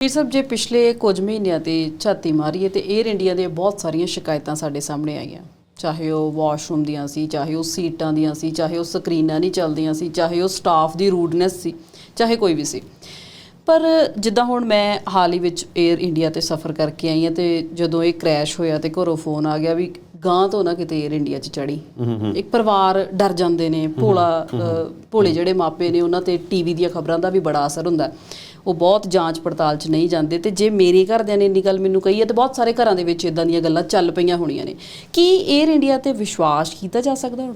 ਇਹ ਸਭ ਜੇ ਪਿਛਲੇ ਕੁਝ ਮਹੀਨਿਆਂ ਤੇ ਛਾਤੀ ਮਾਰੀਏ ਤੇ 에ਅਰ ਇੰਡੀਆ ਦੇ ਬਹੁਤ ਸਾਰੀਆਂ ਸ਼ਿਕਾਇਤਾਂ ਸਾਡੇ ਸਾਹਮਣੇ ਆਈਆਂ। ਚਾਹੇ ਉਹ ਵਾਸ਼ਰੂਮ ਦੀਆਂ ਸੀ ਚਾਹੇ ਉਹ ਸੀਟਾਂ ਦੀਆਂ ਸੀ ਚਾਹੇ ਉਹ ਸਕਰੀਨਾਂ ਨਹੀਂ ਚੱਲਦੀਆਂ ਸੀ ਚਾਹੇ ਉਹ ਸਟਾਫ ਦੀ ਰੂਡਨੈਸ ਸੀ ਚਾਹੇ ਕੋਈ ਵੀ ਸੀ। ਪਰ ਜਿੱਦਾਂ ਹੁਣ ਮੈਂ ਹਾਲ ਹੀ ਵਿੱਚ 에ਅਰ ਇੰਡੀਆ ਤੇ ਸਫ਼ਰ ਕਰਕੇ ਆਈ ਹਾਂ ਤੇ ਜਦੋਂ ਇਹ ਕ੍ਰੈਸ਼ ਹੋਇਆ ਤੇ ਘਰੋਂ ਫੋਨ ਆ ਗਿਆ ਵੀ ਗਾਂ ਤੋਂ ਨਾ ਕਿਤੇ 에ਅਰ ਇੰਡੀਆ 'ਚ ਚੜੀ ਇੱਕ ਪਰਿਵਾਰ ਡਰ ਜਾਂਦੇ ਨੇ ਭੋਲਾ ਭੋਲੇ ਜਿਹੜੇ ਮਾਪੇ ਨੇ ਉਹਨਾਂ ਤੇ ਟੀਵੀ ਦੀਆਂ ਖਬਰਾਂ ਦਾ ਵੀ ਬੜਾ ਅਸਰ ਹੁੰਦਾ। ਹੈ ਉਹ ਬਹੁਤ ਜਾਂਚ ਪੜਤਾਲ 'ਚ ਨਹੀਂ ਜਾਂਦੇ ਤੇ ਜੇ ਮੇਰੇ ਘਰਦਿਆਂ ਨੇ ਇੰਨੀ ਗੱਲ ਮੈਨੂੰ ਕਹੀ ਹੈ ਤੇ ਬਹੁਤ ਸਾਰੇ ਘਰਾਂ ਦੇ ਵਿੱਚ ਇਦਾਂ ਦੀਆਂ ਗੱਲਾਂ ਚੱਲ ਪਈਆਂ ਹੋਣੀਆਂ ਨੇ। ਕੀ ਏਅਰ ਇੰਡੀਆ ਤੇ ਵਿਸ਼ਵਾਸ ਕੀਤਾ ਜਾ ਸਕਦਾ ਹੁਣ?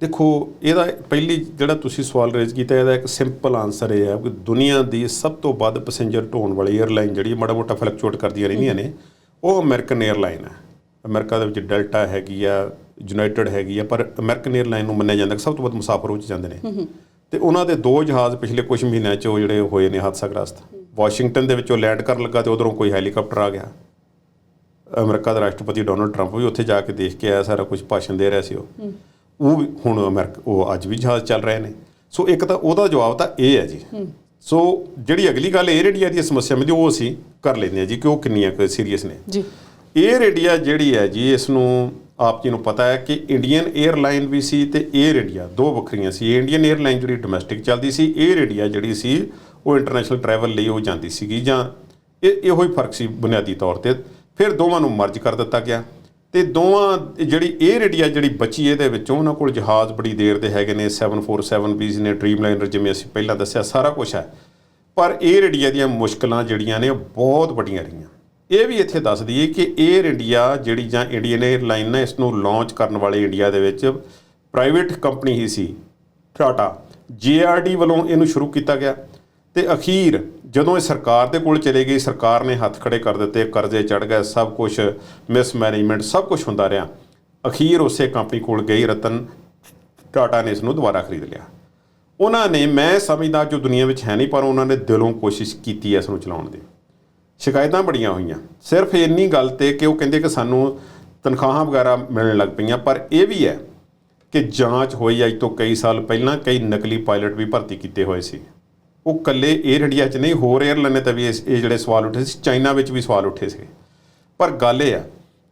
ਦੇਖੋ ਇਹਦਾ ਪਹਿਲੀ ਜਿਹੜਾ ਤੁਸੀਂ ਸਵਾਲ ਰੇਜ਼ ਕੀਤਾ ਇਹਦਾ ਇੱਕ ਸਿੰਪਲ ਆਨਸਰ ਇਹ ਹੈ ਕਿ ਦੁਨੀਆ ਦੀ ਸਭ ਤੋਂ ਵੱਧ ਪੈਸੇਂਜਰ ਢੋਣ ਵਾਲੀ 에ਅਰਲਾਈਨ ਜਿਹੜੀ ਮਾੜਾ ਮੋਟਾ ਫਲਕਚੁਏਟ ਕਰਦੀਆਂ ਰਹਿੰਦੀਆਂ ਨੇ ਉਹ ਅਮਰੀਕਨ 에ਅਰਲਾਈਨ ਹੈ। ਅਮਰੀਕਾ ਦੇ ਵਿੱਚ ਡੈਲਟਾ ਹੈਗੀ ਆ ਯੂਨਾਈਟਿਡ ਹੈਗੀ ਆ ਪਰ ਅਮਰੀਕਨ 에ਅਰਲਾਈਨ ਨੂੰ ਮੰਨਿਆ ਜਾਂਦਾ ਕਿ ਸਭ ਤੋਂ ਵੱਧ ਮੁਸਾਫਰ ਉਹ ਚ ਜਾਂਦੇ ਨੇ। ਤੇ ਉਹਨਾਂ ਦੇ ਦੋ ਜਹਾਜ਼ ਪਿਛਲੇ ਕੁਝ ਮਹੀਨਿਆਂ 'ਚ ਉਹ ਜਿਹੜੇ ਹੋਏ ਨੇ ਹਾਦਸਾਗ੍ਰਸਤ ਵਾਸ਼ਿੰਗਟਨ ਦੇ ਵਿੱਚ ਉਹ ਲੈਂਡ ਕਰਨ ਲੱਗਾ ਤੇ ਉਧਰੋਂ ਕੋਈ ਹੈਲੀਕਾਪਟਰ ਆ ਗਿਆ। ਅਮਰੀਕਾ ਦਾ ਰਾਸ਼ਟਰਪਤੀ ਡੋਨਲਡ ਟਰੰਪ ਵੀ ਉੱਥੇ ਜਾ ਕੇ ਦੇਖ ਕੇ ਆਇਆ ਸਾਰਾ ਕੁਝ ਭਾਸ਼ਣ ਦੇ ਰਿਹਾ ਸੀ ਉਹ। ਉਹ ਵੀ ਹੁਣ ਅਮਰੀਕਾ ਉਹ ਅੱਜ ਵੀ ਜਹਾਜ਼ ਚੱਲ ਰਹੇ ਨੇ। ਸੋ ਇੱਕ ਤਾਂ ਉਹਦਾ ਜਵਾਬ ਤਾਂ ਇਹ ਹੈ ਜੀ। ਸੋ ਜਿਹੜੀ ਅਗਲੀ ਗੱਲ 에ਅਰ ਇੰਡੀਆ ਦੀ ਸਮੱਸਿਆ ਮਿਲਦੀ ਉਹ ਅਸੀਂ ਕਰ ਲੈਂਦੇ ਹਾਂ ਜੀ ਕਿ ਉਹ ਕਿੰਨੀਆਂ ਕੁ ਸੀਰੀਅਸ ਨੇ। ਜੀ। 에ਅਰ ਇੰਡੀਆ ਜਿਹੜੀ ਹੈ ਜੀ ਇਸ ਨੂੰ ਆਪ ਜੀ ਨੂੰ ਪਤਾ ਹੈ ਕਿ ਇੰਡੀਅਨ 에ਅਰਲਾਈਨ ਵੀ ਸੀ ਤੇ 에ਅਰ ਇੰਡੀਆ ਦੋ ਵੱਖਰੀਆਂ ਸੀ। ਇੰਡੀਅਨ 에ਅਰਲਾਈਨ ਜਿਹੜੀ ਡੋਮੈਸਟਿਕ ਚੱਲਦੀ ਸੀ 에ਅਰ ਇੰਡੀਆ ਜਿਹੜੀ ਸੀ, ਉਹ ਇੰਟਰਨੈਸ਼ਨਲ ਟਰੈਵਲ ਲਈ ਉਹ ਜਾਂਦੀ ਸੀਗੀ ਜਾਂ ਇਹ ਇਹੋ ਹੀ ਫ਼ਰਕ ਸੀ ਬੁਨਿਆਦੀ ਤੌਰ ਤੇ। ਫਿਰ ਦੋਵਾਂ ਨੂੰ ਮਰਜ ਕਰ ਦਿੱਤਾ ਗਿਆ ਤੇ ਦੋਵਾਂ ਜਿਹੜੀ 에ਅਰ ਇੰਡੀਆ ਜਿਹੜੀ ਬਚੀ ਇਹਦੇ ਵਿੱਚੋਂ, ਉਹਨਾਂ ਕੋਲ ਜਹਾਜ਼ ਬੜੀ ਦੇਰ ਦੇ ਹੈਗੇ ਨੇ 747 ਵੀਜ਼ ਨੇ ਡ੍ਰੀਮਲਾਈਨਰ ਜਿਵੇਂ ਅਸੀਂ ਪਹਿਲਾਂ ਦੱਸਿਆ ਸਾਰਾ ਕੁਝ ਹੈ। ਪਰ 에ਅਰ ਇੰਡੀਆ ਦੀਆਂ ਮੁਸ਼ਕਲਾਂ ਜਿਹੜੀਆਂ ਨੇ ਬਹੁਤ ਵੱਡੀਆਂ ਰਹੀਆਂ। ਇਹ ਵੀ ਇੱਥੇ ਦੱਸ ਦਈਏ ਕਿ 에ਅਰ ਇੰਡੀਆ ਜਿਹੜੀ ਜਾਂ ਇੰਡੀਅਨ 에ਅਰਲਾਈਨ ਨੇ, ਇਸ ਨੂੰ ਲਾਂਚ ਕਰਨ ਵਾਲੇ ਇੰਡੀਆ ਦੇ ਵਿੱਚ ਪ੍ਰਾਈਵੇਟ ਕੰਪਨੀ ਹੀ ਸੀ ਟਾਟਾ ਜੀਆਰਡੀ ਵੱਲੋਂ ਇਹਨੂੰ ਸ਼ੁਰੂ ਕੀਤਾ ਗਿਆ। ਤੇ ਅਖੀਰ ਜਦੋਂ ਇਹ ਸਰਕਾਰ ਦੇ ਕੋਲ ਚਲੇ ਗਈ, ਸਰਕਾਰ ਨੇ ਹੱਥ ਖੜੇ ਕਰ ਦਿੱਤੇ, ਕਰਜ਼ੇ ਚੜ ਗਏ, ਸਭ ਕੁਝ ਮਿਸਮੈਨੇਜਮੈਂਟ ਸਭ ਕੁਝ ਹੁੰਦਾ ਰਿਹਾ। ਅਖੀਰ ਉਸੇ ਕੰਪਨੀ ਕੋਲ ਗਈ, ਰਤਨ ਟਾਟਾ ਨੇ ਇਸ ਨੂੰ ਦੁਬਾਰਾ ਖਰੀਦ ਲਿਆ। ਉਹਨਾਂ ਨੇ, ਮੈਂ ਸਮਝਦਾ ਜੋ ਦੁਨੀਆ ਵਿੱਚ ਹੈ ਨਹੀਂ, ਪਰ ਉਹਨਾਂ ਨੇ ਦਿਲੋਂ ਕੋਸ਼ਿਸ਼ ਕੀਤੀ ਹੈ ਇਸ ਨੂੰ ਚਲਾਉਣ ਦੀ। ਸ਼ਿਕਾਇਤਾਂ ਬੜੀਆਂ ਹੋਈਆਂ। ਸਿਰਫ ਇੰਨੀ ਗੱਲ ਤੇ ਕਿ ਉਹ ਕਹਿੰਦੇ ਕਿ ਸਾਨੂੰ ਤਨਖਾਹਾਂ ਵਗੈਰਾ ਮਿਲਣ ਲੱਗ ਪਈਆਂ, ਪਰ ਇਹ ਵੀ ਹੈ ਕਿ ਜਾਂਚ ਹੋਈ ਅੱਜ ਤੋਂ ਕਈ ਸਾਲ ਪਹਿਲਾਂ ਕਈ ਨਕਲੀ ਪਾਇਲਟ ਵੀ ਭਰਤੀ ਕੀਤੇ ਹੋਏ ਸੀ। ਉਹ ਕੱਲੇ 에ਅਰ ਇੰਡੀਆ 'ਚ ਨਹੀਂ, ਹੋਰ ਏਅਰਲਾਈਨ ਨੇ ਤਾਂ ਵੀ ਇਹ ਜਿਹੜੇ ਸਵਾਲ ਉੱਠੇ ਸੀ ਚਾਈਨਾ ਵਿੱਚ ਵੀ ਸਵਾਲ ਉੱਠੇ ਸੀ। ਪਰ ਗੱਲ ਇਹ ਆ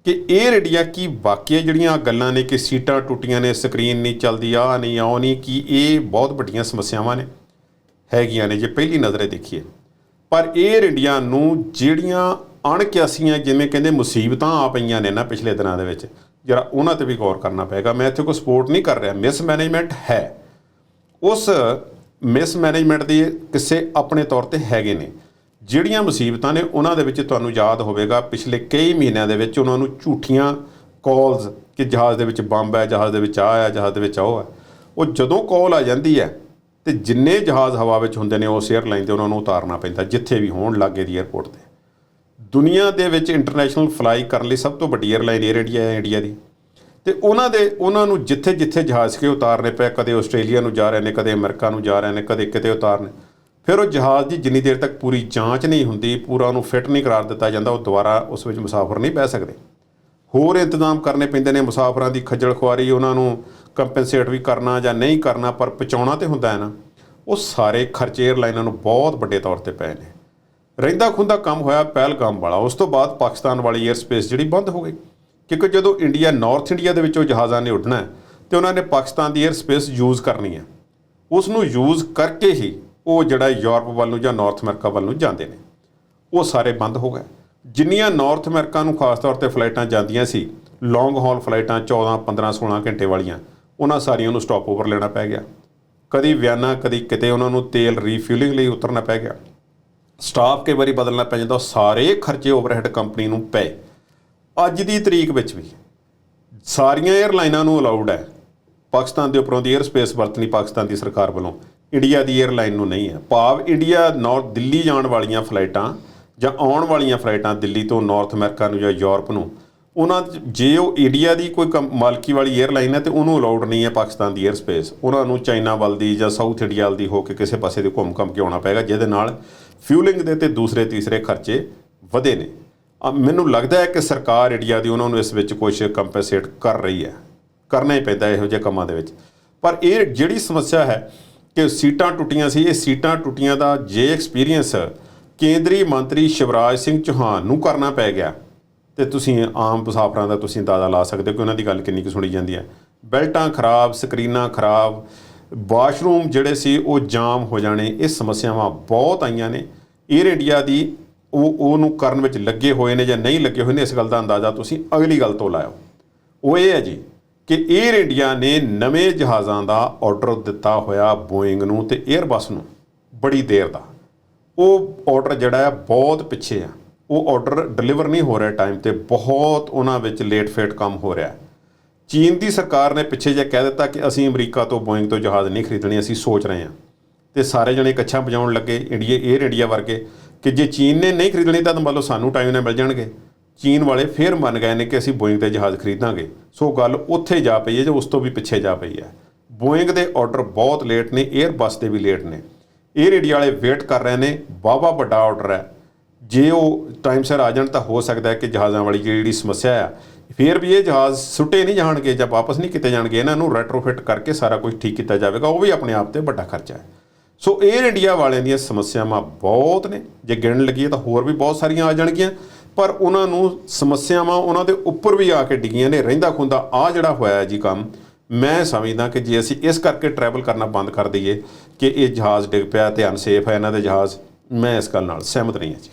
ਕਿ 에ਅਰ ਇੰਡੀਆ ਕੀ ਵਾਕਿਆ ਜਿਹੜੀਆਂ ਗੱਲਾਂ ਨੇ ਕਿ ਸੀਟਾਂ ਟੁੱਟੀਆਂ ਨੇ, ਸਕਰੀਨ ਨਹੀਂ ਚੱਲਦੀ ਆ ਨਹੀਂ ਆਉਣੀ ਕੀ ਇਹ ਬਹੁਤ ਵੱਡੀਆਂ ਸਮੱਸਿਆਵਾਂ ਨੇ, ਹੈਗੀਆਂ ਨੇ। ਜੇ ਪਹਿਲੀ ਨਜ਼ਰੇ ਦੇਖੀਏ ਪਰ 에ਅਰ ਇੰਡੀਆ ਨੂੰ ਜਿਹੜੀਆਂ ਅਣਕਿਆਸੀਆਂ ਜਿਵੇਂ ਕਹਿੰਦੇ ਮੁਸੀਬਤਾਂ ਆ ਪਈਆਂ ਨੇ ਨਾ ਪਿਛਲੇ ਦਿਨਾਂ ਦੇ ਵਿੱਚ, ਜਰਾ ਉਹਨਾਂ ਤੇ ਵੀ ਗੌਰ ਕਰਨਾ ਪਏਗਾ। ਮੈਂ ਇੱਥੇ ਕੋਈ ਸਪੋਰਟ ਨਹੀਂ ਕਰ ਰਿਹਾ। ਮਿਸਮੈਨੇਜਮੈਂਟ ਹੈ। ਉਸ ਮਿਸਮੈਨੇਜਮੈਂਟ ਦੇ ਕਿਸੇ ਆਪਣੇ ਤੌਰ ਤੇ ਹੈਗੇ ਨੇ। ਜਿਹੜੀਆਂ ਮੁਸੀਬਤਾਂ ਨੇ ਉਹਨਾਂ ਦੇ ਵਿੱਚ ਤੁਹਾਨੂੰ ਯਾਦ ਹੋਵੇਗਾ। ਪਿਛਲੇ ਕਈ ਮਹੀਨਿਆਂ ਦੇ ਵਿੱਚ ਉਹਨਾਂ ਨੂੰ ਝੂਠੀਆਂ ਕਾਲਸ ਕਿ ਜਹਾਜ਼ ਦੇ ਵਿੱਚ ਬੰਬ ਹੈ, ਜਹਾਜ਼ ਦੇ ਵਿੱਚ ਆ ਹੈ, ਜਹਾਜ਼ ਦੇ ਵਿੱਚ ਆ ਉਹ ਹੈ। ਉਹ ਜਦੋਂ ਕਾਲ ਆ ਜਾਂਦੀ ਹੈ ਤੇ ਜਿੰਨੇ ਜਹਾਜ਼ ਹਵਾ ਵਿੱਚ ਹੁੰਦੇ ਨੇ, ਉਸ 에ਅਰਲਾਈਨ ਤੇ ਉਹਨਾਂ ਨੂੰ ਉਤਾਰਨਾ ਪੈਂਦਾ, ਜਿੱਥੇ ਵੀ ਹੋਣ ਲਾਗੇ ਦੀ 에ਅਰਪੋਰਟ ਤੇ। ਦੁਨੀਆ ਦੇ ਵਿੱਚ ਇੰਟਰਨੈਸ਼ਨਲ ਫਲਾਈ ਕਰਨ ਲਈ ਸਭ ਤੋਂ ਵੱਡੀ 에ਅਰਲਾਈਨ 에ਅਰ ਇੰਡੀਆ ਹੈ ਇੰਡੀਆ ਦੀ। ਤੇ ਉਹਨਾਂ ਦੇ, ਉਹਨਾਂ ਨੂੰ ਜਿੱਥੇ ਜਿੱਥੇ ਜਹਾਜ਼ ਕੇ ਉਤਾਰਨੇ ਪਏ, ਕਦੇ ਆਸਟ੍ਰੇਲੀਆ ਨੂੰ ਜਾ ਰਹੇ ਨੇ, ਕਦੇ ਅਮਰੀਕਾ ਨੂੰ ਜਾ ਰਹੇ ਨੇ, ਕਦੇ ਕਿਤੇ ਉਤਾਰਨੇ, ਫਿਰ ਉਹ ਜਹਾਜ਼ ਦੀ ਜਿੰਨੀ ਦੇਰ ਤੱਕ ਪੂਰੀ ਜਾਂਚ ਨਹੀਂ ਹੁੰਦੀ, ਪੂਰਾ ਉਹਨੂੰ ਫਿੱਟ ਨਹੀਂ ਕਰਾਰ ਦਿੱਤਾ ਜਾਂਦਾ, ਉਹ ਦੁਬਾਰਾ ਉਸ ਵਿੱਚ ਮੁਸਾਫਰ ਨਹੀਂ ਬਹਿ ਸਕਦੇ। ਹੋਰ ਇੰਤਜ਼ਾਮ ਕਰਨੇ ਪੈਂਦੇ ਨੇ ਮੁਸਾਫਰਾਂ ਦੀ ਖੱਜਲ ਖੁਆਰੀ, ਉਹਨਾਂ ਨੂੰ ਕੰਪਨਸੇਟ ਵੀ ਕਰਨਾ ਜਾਂ ਨਹੀਂ ਕਰਨਾ, ਪਰ ਪਹੁੰਚਾਉਣਾ ਤੇ ਹੁੰਦਾ ਹੈ ਨਾ, ਉਹ ਸਾਰੇ ਖਰਚੇ ਏਅਰਲਾਈਨਾਂ ਨੂੰ ਬਹੁਤ ਵੱਡੇ ਤੌਰ ਤੇ ਪਏ ਨੇ ਰਹਿੰਦਾ ਖੁੰਦਾ ਕੰਮ ਹੋਇਆ ਪਹਿਲਗਾਮ ਵਾਲਾ, ਉਸ ਤੋਂ ਬਾਅਦ ਪਾਕਿਸਤਾਨ ਵਾਲੀ 에ਅਰ ਸਪੇਸ ਜਿਹੜੀ ਬੰਦ ਹੋ ਗਈ। ਕਿਉਂਕਿ ਜਦੋਂ ਇੰਡੀਆ ਨਾਰਥ ਇੰਡੀਆ ਦੇ ਵਿੱਚੋਂ ਜਹਾਜ਼ਾਂ ਨੇ ਉੱਡਣਾ ਤੇ ਉਹਨਾਂ ਨੇ ਪਾਕਿਸਤਾਨ ਦੀ 에ਅਰ ਸਪੇਸ ਯੂਜ਼ ਕਰਨੀ ਹੈ। ਉਸ ਨੂੰ ਯੂਜ਼ ਕਰਕੇ ਹੀ ਉਹ ਜਿਹੜਾ ਯੂਰਪ ਵੱਲ ਨੂੰ ਜਾਂ ਨਾਰਥ ਅਮਰੀਕਾ ਵੱਲ ਨੂੰ ਜਾਂਦੇ ਨੇ। ਉਹ ਸਾਰੇ ਬੰਦ ਹੋ ਗਏ। ਜਿੰਨੀਆਂ ਨਾਰਥ ਅਮਰੀਕਾ ਨੂੰ ਖਾਸ ਤੌਰ ਤੇ ਫਲਾਈਟਾਂ ਜਾਂਦੀਆਂ ਸੀ ਲੌਂਗ ਹਾਲ ਫਲਾਈਟਾਂ 14 15 16 ਘੰਟੇ ਵਾਲੀਆਂ ਉਹਨਾਂ ਸਾਰੀਆਂ ਨੂੰ ਸਟਾਪ ਓਵਰ ਲੈਣਾ ਪੈ ਗਿਆ। ਕਦੀ ਵਿਆਨਾ, ਕਦੀ ਕਿਤੇ ਉਹਨਾਂ ਨੂੰ ਤੇਲ ਰੀਫਿਲਿੰਗ ਲਈ ਉਤਰਨਾ ਪੈ ਗਿਆ। ਸਟਾਫ ਕਈ ਵਾਰੀ ਬਦਲਣਾ ਪੈ ਜਾਂਦਾ ਸਾਰੇ ਖਰਚੇ ਓਵਰਹੈਡ ਕੰਪਨੀ ਨੂੰ ਪਏ। ਅੱਜ ਦੀ ਤਰੀਕ ਵਿੱਚ ਵੀ ਸਾਰੀਆਂ 에ਅਰਲਾਈਨਾਂ ਨੂੰ ਅਲਾਉਡ ਹੈ। ਪਾਕਿਸਤਾਨ ਦੇ ਉੱਪਰੋਂ ਦੀ 에ਅਰ ਸਪੇਸ ਵਰਤਣੀ ਪਾਕਿਸਤਾਨ ਦੀ ਸਰਕਾਰ ਵੱਲੋਂ। ਇੰਡੀਆ ਦੀ 에ਅਰਲਾਈਨ ਨੂੰ ਨਹੀਂ ਹੈ। ਭਾਵ ਇੰਡੀਆ ਨਾਰਥ ਦਿੱਲੀ ਜਾਣ ਵਾਲੀਆਂ ਫਲਾਈਟਾਂ ਜਾਂ ਆਉਣ ਵਾਲੀਆਂ ਫਲਾਈਟਾਂ ਦਿੱਲੀ ਤੋਂ ਨਾਰਥ ਅਮਰੀਕਾ ਨੂੰ ਜਾਂ ਯੂਰਪ ਨੂੰ ਉਹਨਾਂ ਜੇ ਉਹ ਇੰਡੀਆ ਦੀ ਕੋਈ ਕੰਪ- ਮਾਲਕੀ ਵਾਲੀ 에ਅਰਲਾਈਨ ਹੈ ਤੇ ਉਹਨੂੰ ਅਲਾਉਡ ਨਹੀਂ ਹੈ ਪਾਕਿਸਤਾਨ ਦੀ 에ਅਰ ਸਪੇਸ ਉਹਨਾਂ ਨੂੰ ਚਾਈਨਾ ਵੱਲ ਦੀ ਜਾਂ ਸਾਊਥ ਇੰਡੀਆ ਵੱਲ ਦੀ ਹੋ ਕੇ ਕਿਸੇ ਪਾਸੇ ਦੇ ਘੁੰਮ ਘੰਮ ਕੇ ਆਉਣਾ ਪਏਗਾ, ਜਿਹਦੇ ਨਾਲ ਫਿਊਲਿੰਗ ਦੇ ਤੇ ਦੂਸਰੇ, ਤੀਸਰੇ ਖਰਚੇ ਵਧੇ ਨੇ। ਮੈਨੂੰ ਲੱਗਦਾ ਹੈ ਕਿ ਸਰਕਾਰ ਇੰਡੀਆ ਦੀ ਉਹਨਾਂ ਨੂੰ ਇਸ ਵਿੱਚ ਕੁਝ ਕੰਪਨਸੇਟ ਕਰ ਰਹੀ ਹੈ। ਕਰਨਾ ਹੀ ਪੈਂਦਾ ਇਹੋ ਜਿਹੇ ਕੰਮਾਂ ਦੇ ਵਿੱਚ। ਪਰ ਇਹ ਜਿਹੜੀ ਸਮੱਸਿਆ ਹੈ ਕਿ ਸੀਟਾਂ ਟੁੱਟੀਆਂ ਸੀ, ਇਹ ਸੀਟਾਂ ਟੁੱਟੀਆਂ ਦਾ ਜੇ ਐਕਸਪੀਰੀਅੰਸ ਕੇਂਦਰੀ ਮੰਤਰੀ ਸ਼ਿਵਰਾਜ ਸਿੰਘ ਚੌਹਾਨ ਨੂੰ ਕਰਨਾ ਪੈ ਗਿਆ। ਤੇ ਤੁਸੀਂ ਆਮ ਮੁਸਾਫਰਾਂ ਦਾ ਤੁਸੀਂ ਅੰਦਾਜ਼ਾ ਲਾ ਸਕਦੇ ਹੋ ਕਿ ਉਹਨਾਂ ਦੀ ਗੱਲ ਕਿੰਨੀ ਕੁ ਸੁਣੀ ਜਾਂਦੀ ਹੈ। ਬੈਲਟਾਂ ਖਰਾਬ, ਸਕਰੀਨਾਂ ਖਰਾਬ, ਵਾਸ਼ਰੂਮ ਜਿਹੜੇ ਸੀ ਉਹ ਜਾਮ ਹੋ ਜਾਣੇ, ਇਹ ਸਮੱਸਿਆਵਾਂ ਬਹੁਤ ਆਈਆਂ ਨੇ। 에ਅਰ ਇੰਡੀਆ ਦੀ ਉਹ, ਉਹਨੂੰ ਕਰਨ ਵਿੱਚ ਲੱਗੇ ਹੋਏ ਨੇ ਜਾਂ ਨਹੀਂ ਲੱਗੇ ਹੋਏ ਨੇ, ਇਸ ਗੱਲ ਦਾ ਅੰਦਾਜ਼ਾ ਤੁਸੀਂ ਅਗਲੀ ਗੱਲ ਤੋਂ ਲਾਇਓ। ਉਹ ਇਹ ਹੈ ਜੀ ਕਿ 에ਅਰ ਇੰਡੀਆ ਨੇ ਨਵੇਂ ਜਹਾਜ਼ਾਂ ਦਾ ਆਰਡਰ ਦਿੱਤਾ ਹੋਇਆ ਬੋਇੰਗ ਨੂੰ ਤੇ 에ਅਰਬਸ ਨੂੰ ਬੜੀ ਦੇਰ ਦਾ। ਉਹ ਆਰਡਰ ਜਿਹੜਾ ਹੈ ਬਹੁਤ ਪਿੱਛੇ ਆ। ਉਹ ਆਰਡਰ ਡਿਲੀਵਰ ਨਹੀਂ ਹੋ ਰਿਹਾ ਟਾਈਮ ਤੇ, ਬਹੁਤ ਉਹਨਾਂ ਵਿੱਚ ਲੇਟ ਫੇਟ ਕੰਮ ਹੋ ਰਿਹਾ ਚੀਨ ਦੀ ਸਰਕਾਰ ਨੇ ਪਿੱਛੇ ਜੇ ਕਹਿ ਦਿੱਤਾ ਕਿ ਅਸੀਂ ਅਮਰੀਕਾ ਤੋਂ ਬੋਇੰਗ ਤੋਂ ਜਹਾਜ਼ ਨਹੀਂ ਖਰੀਦਣੇ, ਅਸੀਂ ਸੋਚ ਰਹੇ ਹਾਂ। ਤੇ ਸਾਰੇ ਜਣੇ ਕੱਛਾ ਵਜਾਉਣ ਲੱਗੇ ਇੰਡੀਆ 에ਅਰ ਇੰਡੀਆ ਵਰਗੇ, ਕਿ ਜੇ ਚੀਨ ਨੇ ਨਹੀਂ ਖਰੀਦਣੀ ਤਾਂ ਮੰਨ ਲਓ ਸਾਨੂੰ ਟਾਈਮ ਨਾ ਮਿਲ ਜਾਣਗੇ। ਚੀਨ ਵਾਲੇ ਫੇਰ ਮੰਨ ਗਏ ਨੇ ਕਿ ਅਸੀਂ ਬੋਇੰਗ ਦੇ ਜਹਾਜ਼ ਖਰੀਦਾਂਗੇ। ਸੋ ਗੱਲ ਉੱਥੇ ਜਾ ਪਈ ਹੈ ਜੇ ਉਸ ਤੋਂ ਵੀ ਪਿੱਛੇ ਜਾ ਪਈ ਹੈ। ਬੋਇੰਗ ਦੇ ਆਰਡਰ ਬਹੁਤ ਲੇਟ ਨੇ 에ਅਰ ਬੱਸ ਦੇ ਵੀ ਲੇਟ ਨੇ। 에ਅਰ ਇੰਡੀਆ ਵਾਲੇ ਵੇਟ ਕਰ ਰਹੇ ਨੇ ਬਾਵਾ ਵੱਡਾ ਆਰਡਰ ਹੈ। ਜੇ ਉਹ ਟਾਈਮ ਸਿਰ ਆ ਜਾਣ ਤਾਂ ਹੋ ਸਕਦਾ ਹੈ ਕਿ ਜਹਾਜ਼ਾਂ ਵਾਲੀ ਜਿਹੜੀ ਸਮੱਸਿਆ ਆ, ਫਿਰ ਵੀ ਇਹ ਜਹਾਜ਼ ਸੁੱਟੇ ਨਹੀਂ ਜਾਣਗੇ ਜਾਂ ਵਾਪਸ ਨਹੀਂ ਕੀਤੇ ਜਾਣਗੇ, ਇਹਨਾਂ ਨੂੰ ਰੈਟਰੋਫਿਟ ਕਰਕੇ ਸਾਰਾ ਕੁਝ ਠੀਕ ਕੀਤਾ ਜਾਵੇਗਾ, ਉਹ ਵੀ ਆਪਣੇ ਆਪ ਤੇ ਵੱਡਾ ਖਰਚਾ ਹੈ। ਸੋ 에ਅਰ ਇੰਡੀਆ ਵਾਲਿਆਂ ਦੀਆਂ ਸਮੱਸਿਆਵਾਂ ਬਹੁਤ ਨੇ, ਜੇ ਗਿਣਨ ਲੱਗੀਏ ਤਾਂ ਹੋਰ ਵੀ ਬਹੁਤ ਸਾਰੀਆਂ ਆ ਜਾਣਗੀਆਂ, ਪਰ ਉਹਨਾਂ ਨੂੰ ਸਮੱਸਿਆਵਾਂ ਉਹਨਾਂ ਦੇ ਉੱਪਰ ਵੀ ਆ ਕੇ ਡਿੱਗੀਆਂ ਨੇ, ਰਹਿੰਦਾ ਖੁੰਦਾ ਆ ਜਿਹੜਾ ਹੋਇਆ ਜੀ ਕੰਮ, ਮੈਂ ਸਮਝਦਾ ਕਿ ਜੇ ਅਸੀਂ ਇਸ ਕਰਕੇ ਟਰੈਵਲ ਕਰਨਾ ਬੰਦ ਕਰ ਦਈਏ ਕਿ ਇਹ ਜਹਾਜ਼ ਡਿੱਗ ਪਿਆ ਤੇ ਅਨਸੇਫ ਹੈ ਇਹਨਾਂ ਦੇ ਜਹਾਜ਼, ਮੈਂ ਇਸ ਗੱਲ ਨਾਲ ਸਹਿਮਤ ਨਹੀਂ ਹਾਂ ਜੀ।